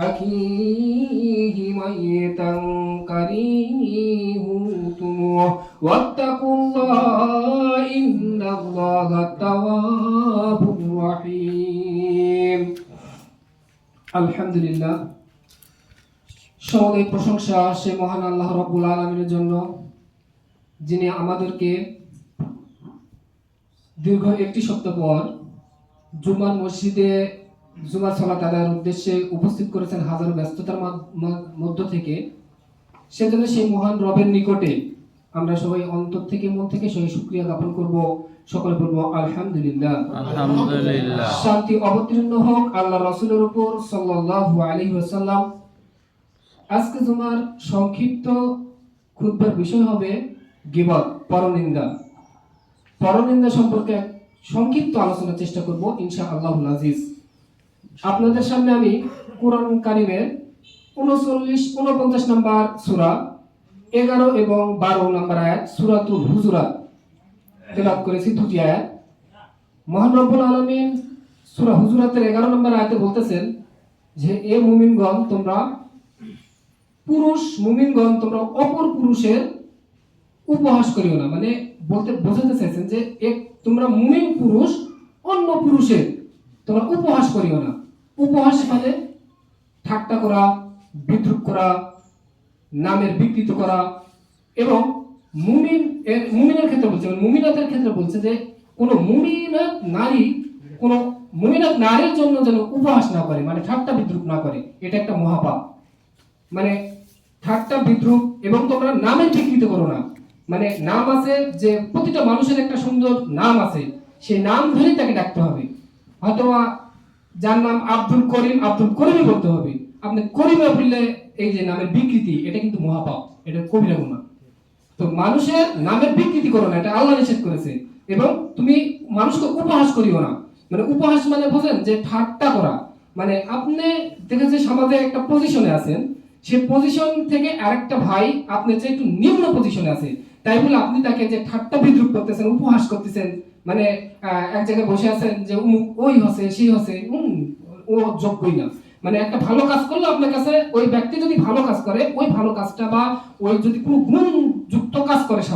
أخيه ميتا كريهتم واتقوا الله إن الله التواب الرحيم الحمد لله সকলের প্রশংসা সে মহান আল্লাহ রব্বুল আলমিনের জন্য যিনি আমাদেরকে দীর্ঘ একটি সপ্তাহ পর জুমার মসজিদে জুমার সালাত আদায়ের উদ্দেশ্যে উপস্থিত করেছেন হাজারো ব্যস্ততার মধ্য থেকে। সেজন্য সেই মহান রবের নিকটে আমরা সবাই অন্তর থেকে মন থেকে সবাই শুক্রিয়া জ্ঞাপন করব। সকলে বলব আলহামদুলিল্লাহ। আলহামদুলিল্লাহ। শান্তি অবতীর্ণ হোক আল্লাহ রসুলের উপর সাল্লাল্লাহু আলাইহি ওয়াসাল্লাম। আজকে তোমার সংক্ষিপ্ত খুতবার বিষয় হবে গিবত পরনিন্দা। পরনিন্দা সম্পর্কে সংক্ষিপ্ত আলোচনার চেষ্টা করব ইনশা আল্লাহুল আজিজ। আপনাদের সামনে আমি কোরআন কারিমের উনচল্লিশ, উনপঞ্চাশ নাম্বার সূরা, এগারো এবং বারো নাম্বার আয়াত, সূরাতুল হুজুরাত তেলাওয়াত করেছি, দুটি আয়াত। মহান রব্বুল আলমিন সুরা হুজুরাতের এগারো নম্বর আয়তে বলতেছেন যে, এ মুমিনগণ, তোমরা পুরুষ মুমিনগণ, তোমরা অপর পুরুষের উপহাস করিও না। মানে বলতে, বোঝাতে চাইছেন যে এক তোমরা মুমিন পুরুষ, অন্য পুরুষের তোমরা উপহাস করিও না। উপহাস মানে ঠাট্টা করা, বিদ্রুপ করা, নামের বিকৃত করা এবং মুমিন মুমিনের ক্ষেত্রে বলছে মানে মুমিনাতের ক্ষেত্রে বলছে যে কোনো মুমিনাত নারী, কোনো মুমিনাত নারীর জন্য যেন উপহাস না করে মানে ঠাট্টা বিদ্রুপ না করে, এটা একটা মহাপাপ। মানে ঠাট্টা বিদ্রুপ এবং তোমরা নামের বিকৃত করো না। মানে নাম আছে যে প্রতিটা মানুষের একটা সুন্দর নাম আছে, সেই নাম ধরেই তাকে ডাকতে হবে। অথবা যার নাম আব্দুল করিম, আব্দুল করিমই বলতে হবে। আপনি করিমে বললে এই যে নামের বিকৃতি, এটা কিন্তু মহাপাপ, এটা কবিরা গুণা। তো মানুষের নামের বিকৃতি করো না, এটা আল্লাহ নিষেধ করেছে। এবং তুমি মানুষকে উপহাস করিও না। মানে উপহাস মানে বোঝেন যে ঠাট্টা করা। মানে আপনি দেখেছে সমাজে একটা পজিশনে আছেন। সে পজিশন থেকে আরেকটা ভাই আপনি যে একটু নিম্ন পজিশনে আছে তাই বলে আপনি তাকে যে ঠাট্টা বিদ্রুপ করতেছেন উপহাস করতেছেন মানে এক জায়গায় বসে আছেন যে উমুক ওই হসে সেই হসে উম, ও যোগ্যই না। মানে একটা ভালো কাজ করলে আপনার কাছে ওই ব্যক্তি যদি ভালো কাজ করে ওই ভালো কাজটা বা ওই যদি কোনো গুণ যুক্ত কাজ করে